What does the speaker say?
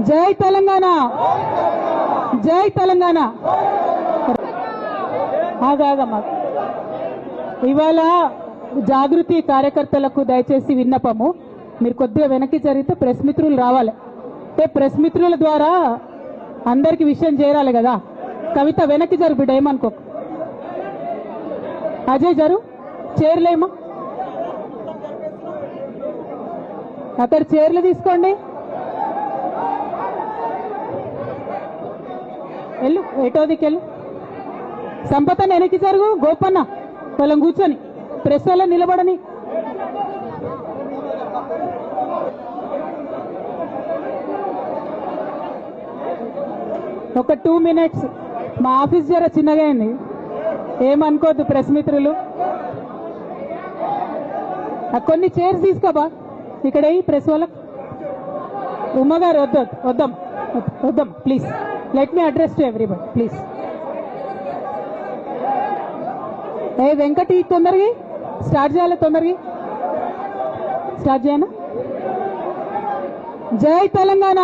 జై తెలంగాణ. జై తెలంగాణ. ఆగాగమ్మా ఇవాళ జాగృతి కార్యకర్తలకు దయచేసి విన్నపము. మీరు కొద్దిగా వెనక్కి జరిగితే ప్రెస్ మిత్రులు రావాలి. అంటే ప్రెస్ మిత్రుల ద్వారా అందరికి విషయం చేరాలి కదా. కవిత వెనక్కి జరు బిడ్డ ఏమనుకో అజయ్ జరు చేరలేమా? అక్కడ చీరలు తీసుకోండి. వెళ్ళు ఎటోదికి వెళ్ళు సంపత వెనక్కి జరుగు గోపన్న వాళ్ళం కూర్చొని ప్రెస్ వల్ల నిలబడని. ఒక టూ మినిట్స్. మా ఆఫీస్ జర చిన్నగా అయింది. ఏమనుకోద్దు ప్రెస్ మిత్రులు. ఆ కొన్ని చైర్స్ తీసుకోబా. ఇక్కడ ప్రెస్ వాళ్ళకు ఉమ్మగారు వద్దు వద్దాం. వద్దాం please. Let me address to everybody please ఏ వెంకటి తొందరగా స్టార్ట్ చేయాలి? తొందరగా స్టార్ట్ చేయనా? జై తెలంగాణ!